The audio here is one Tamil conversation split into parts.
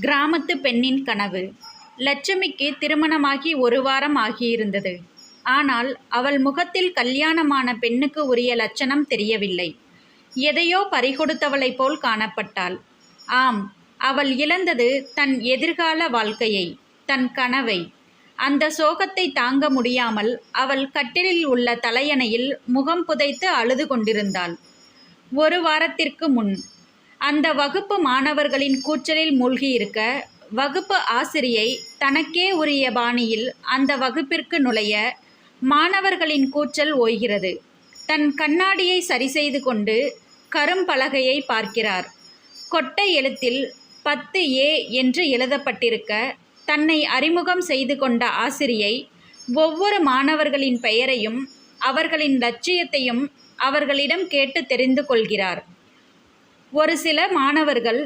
கிராமத்து பெண்ணின் கனவு. லட்சுமிக்கு திருமணமாகி ஒரு வாரம் ஆகியிருந்தது. ஆனால் அவள் முகத்தில் கல்யாணமான பெண்ணுக்கு உரிய லட்சணம் தெரியவில்லை. எதையோ பறிகொடுத்தவளைப் போல் காணப்பட்டாள். ஆம் அவள் இழந்தது தன் எதிர்கால வாழ்க்கையை தன் கனவை. அந்த சோகத்தை தாங்க முடியாமல் அவள் கட்டிலில் உள்ள தலையணையில் முகம் புதைத்து அழுது கொண்டிருந்தாள். ஒரு வாரத்திற்கு முன் அந்த வகுப்பு மாணவர்களின் கூச்சலில் மூழ்கியிருக்க வகுப்பு ஆசிரியை தனக்கே உரிய பாணியில் அந்த வகுப்பிற்கு நுழைய மாணவர்களின் கூச்சல் ஓய்கிறது. தன் கண்ணாடியை சரி செய்து கொண்டு கரும்பலகையை பார்க்கிறார். கொட்டை எழுத்தில் பத்து ஏ என்று எழுதப்பட்டிருக்க தன்னை அறிமுகம் செய்து கொண்ட ஆசிரியை ஒவ்வொரு மாணவர்களின் பெயரையும் அவர்களின் லட்சியத்தையும் அவர்களிடம் கேட்டு தெரிந்து கொள்கிறார். ஒரு சில மாணவர்கள்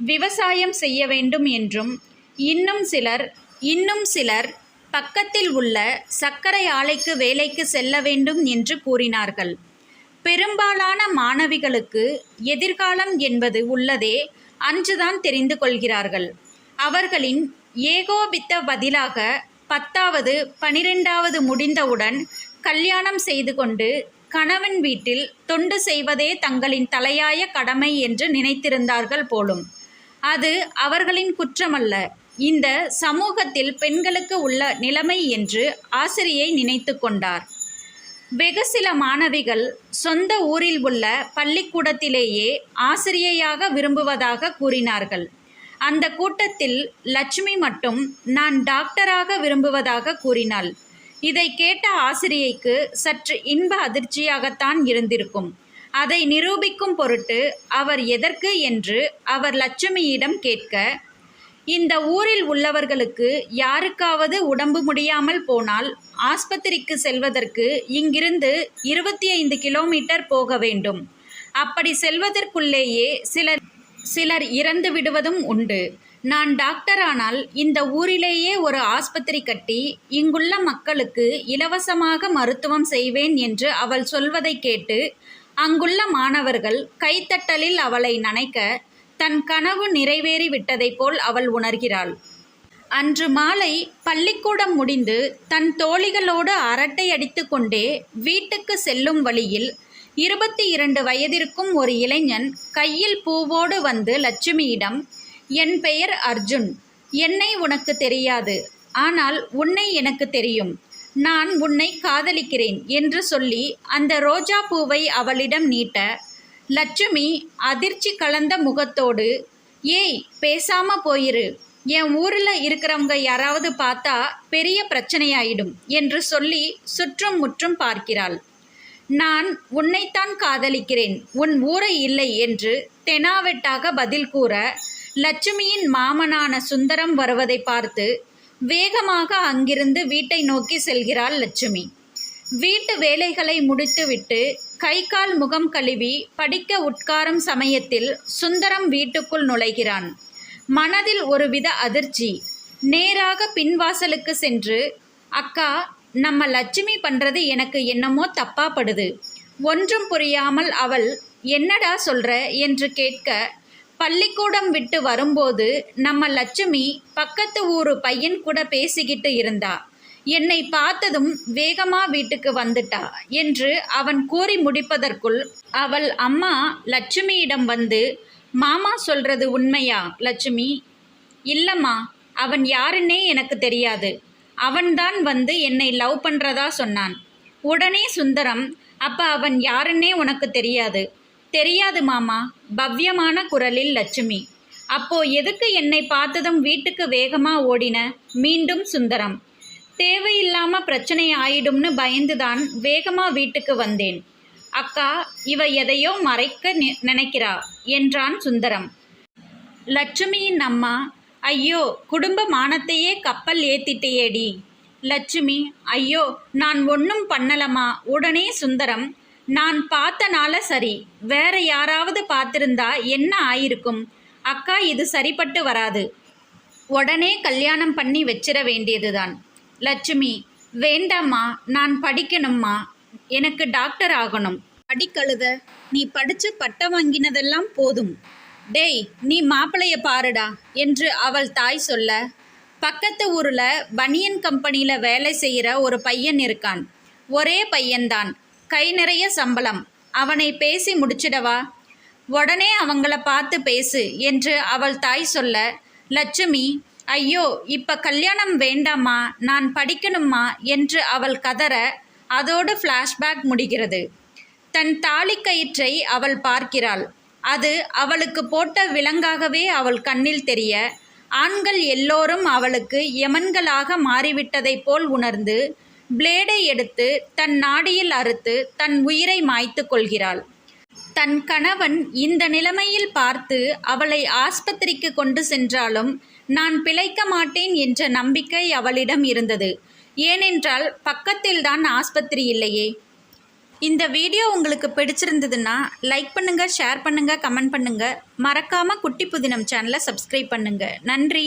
விவசாயம் செய்ய வேண்டும் என்றும் இன்னும் சிலர் இன்னும் சிலர் பக்கத்தில் உள்ள சர்க்கரை ஆலைக்கு வேலைக்கு செல்ல வேண்டும் என்று கூறினார்கள். பெரும்பாலான மாணவிகளுக்கு எதிர்காலம் என்பது உள்ளதே அன்றுதான் தெரிந்து கொள்கிறார்கள். அவர்களின் ஏகோபித்த பதிலாக பத்தாவது பனிரெண்டாவது முடிந்தவுடன் கல்யாணம் செய்து கொண்டு கணவன் வீட்டில் தொண்டு செய்வதே தங்களின் தலையாய கடமை என்று நினைத்திருந்தார்கள் போலும். அது அவர்களின் குற்றமல்ல. இந்த சமூகத்தில் பெண்களுக்கு உள்ள நிலைமை என்று ஆசிரியை நினைத்து கொண்டார். வெகு சில மாணவிகள் சொந்த ஊரில் உள்ள பள்ளிக்கூடத்திலேயே ஆசிரியையாக விரும்புவதாக கூறினார்கள். அந்த கூட்டத்தில் லட்சுமி மட்டும் நான் டாக்டராக விரும்புவதாக கூறினாள். இதை கேட்ட ஆசிரியைக்கு சற்று இன்ப அதிர்ச்சியாகத்தான் இருந்திருக்கும். அதை நிரூபிக்கும் பொருட்டு அவர் எதற்கு என்று அவர் லட்சுமியிடம் கேட்க இந்த ஊரில் உள்ளவர்களுக்கு யாருக்காவது உடம்பு முடியாமல் போனால் ஆஸ்பத்திரிக்கு செல்வதற்கு இங்கிருந்து இருபத்தி ஐந்து கிலோமீட்டர் போக வேண்டும். அப்படி செல்வதற்குள்ளேயே சிலர் சிலர் இறந்து விடுவதும் உண்டு. நான் டாக்டர் ஆனால் இந்த ஊரிலேயே ஒரு ஆஸ்பத்திரி கட்டி இங்குள்ள மக்களுக்கு இலவசமாக மருத்துவம் செய்வேன் என்று அவள் சொல்வதை கேட்டு அங்குள்ள மாணவர்கள் கைத்தட்டலில் அவளை நனைக்க தன் கனவு நிறைவேறி விட்டதைப் போல் அவள் உணர்கிறாள். அன்று மாலை பள்ளிக்கூடம் முடிந்து தன் தோழிகளோடு அரட்டை அடித்துக்கொண்டே வீட்டுக்கு செல்லும் வழியில் இருபத்தி இரண்டு வயதிற்கும் ஒரு இளைஞன் கையில் பூவோடு வந்து லட்சுமியிடம் என் பெயர் அர்ஜுன். என்னை உனக்கு தெரியாது. ஆனால் உன்னை எனக்கு தெரியும். நான் உன்னை காதலிக்கிறேன் என்று சொல்லி அந்த ரோஜா பூவை அவளிடம் நீட்ட லட்சுமி அதிர்ச்சி கலந்த முகத்தோடு ஏய் பேசாம போயிரு. என் ஊரில் இருக்கிறவங்க யாராவது பார்த்தா பெரிய பிரச்சனையாயிடும் என்று சொல்லி சுற்றும் முற்றும் பார்க்கிறாள். நான் உன்னைத்தான் காதலிக்கிறேன். உன் ஊரை இல்லை என்று தெனாவெட்டாக பதில் கூற லட்சுமியின் மாமனான சுந்தரம் வருவதை பார்த்து வேகமாக அங்கிருந்து வீட்டை நோக்கி செல்கிறாள் லட்சுமி. வீட்டு வேலைகளை முடித்துவிட்டு கை கால் முகம் கழுவி படிக்க உட்காரும் சமயத்தில் சுந்தரம் வீட்டுக்குள் நுழைகிறான். மனதில் ஒருவித அதிர்ச்சி. நேராக பின்வாசலுக்கு சென்று அக்கா நம்ம லட்சுமி பண்றது எனக்கு என்னமோ தப்பாப்படுது ஒன்றும் புரியாமல் அவள் என்னடா சொல்ற? என்று கேட்க பள்ளிக்கூடம் விட்டு வரும்போது நம்ம லட்சுமி பக்கத்து ஊரு பையன் கூட பேசிக்கிட்டு இருந்தா. என்னை பார்த்ததும் வேகமா வீட்டுக்கு வந்துட்டா என்று அவன் கூறி முடிப்பதற்குள் அவள் அம்மா லட்சுமியிடம் வந்து மாமா சொல்றது உண்மையா லட்சுமி? இல்லம்மா அவன் யாருன்னே எனக்கு தெரியாது. அவன்தான் வந்து என்னை லவ் பண்ணுறதா சொன்னான். உடனே சுந்தரம் அப்போ அவன் யாருன்னே உனக்கு தெரியாது. தெரியாது மாமா. பவ்யமான குரலில் லட்சுமி. அப்போ எதுக்கு என்னை பார்த்ததும் வீட்டுக்கு வேகமா ஓடின மீண்டும் சுந்தரம். தேவையில்லாம பிரச்சனை ஆயிடும்னு பயந்துதான் வேகமா வீட்டுக்கு வந்தேன். அக்கா இவ எதையோ மறைக்க நி- நினைக்கிறா என்றான் சுந்தரம். லட்சுமியின் அம்மா ஐயோ குடும்ப மானத்தையே கப்பல் ஏத்திட்டேடி லட்சுமி ஐயோ நான் ஒன்றும் பண்ணலமா? உடனே சுந்தரம் நான் பார்த்தனால சரி. வேற யாராவது பார்த்திருந்தா என்ன ஆயிருக்கும்? அக்கா இது சரிப்பட்டு வராது. உடனே கல்யாணம் பண்ணி வச்சிட வேண்டியதுதான். லட்சுமி வேண்டாம்மா நான் படிக்கணும்மா. எனக்கு டாக்டர் ஆகணும். படிக்கழுத நீ படிச்சு பட்டம் வாங்கினதெல்லாம் போதும். டேய் நீ மாப்பிளைய பாருடா என்று அவள் தாய் சொல்ல. பக்கத்து ஊரில் பனியன் கம்பெனியில் வேலை செய்கிற ஒரு பையன் இருக்கான். ஒரே பையன்தான். கை நிறைய சம்பளம். அவனை பேசி முடிச்சிடவா? உடனே அவங்கள பார்த்து பேசு என்று அவள் தாய் சொல்ல லட்சுமி ஐயோ இப்ப கல்யாணம் வேண்டாமா நான் படிக்கணுமா என்று அவள் கதற அதோடு ஃப்ளாஷ்பேக் முடிகிறது. தன் தாலிக்கயிற்றை அவள் பார்க்கிறாள். அது அவளுக்கு போட்ட விலங்காகவே அவள் கண்ணில் தெரிய ஆண்கள் எல்லோரும் அவளுக்கு யமன்களாக மாறிவிட்டதைப் போல் உணர்ந்து பிளேடை எடுத்து தன் நாடியில் அறுத்து தன் உயிரை மாய்த்து கொள்கிறாள். தன் கணவன் இந்த நிலைமையில் பார்த்து அவளை ஆஸ்பத்திரிக்கு கொண்டு சென்றாலும் நான் பிழைக்க மாட்டேன் என்ற நம்பிக்கை அவளிடம் இருந்தது. ஏனென்றால் பக்கத்தில்தான் ஆஸ்பத்திரி இல்லையே. இந்த வீடியோ உங்களுக்கு பிடிச்சிருந்ததுன்னா லைக் பண்ணுங்கள் ஷேர் பண்ணுங்கள் கமெண்ட் பண்ணுங்கள் மறக்காமல் குட்டி புதினம் சேனலை சப்ஸ்கிரைப் பண்ணுங்கள் நன்றி.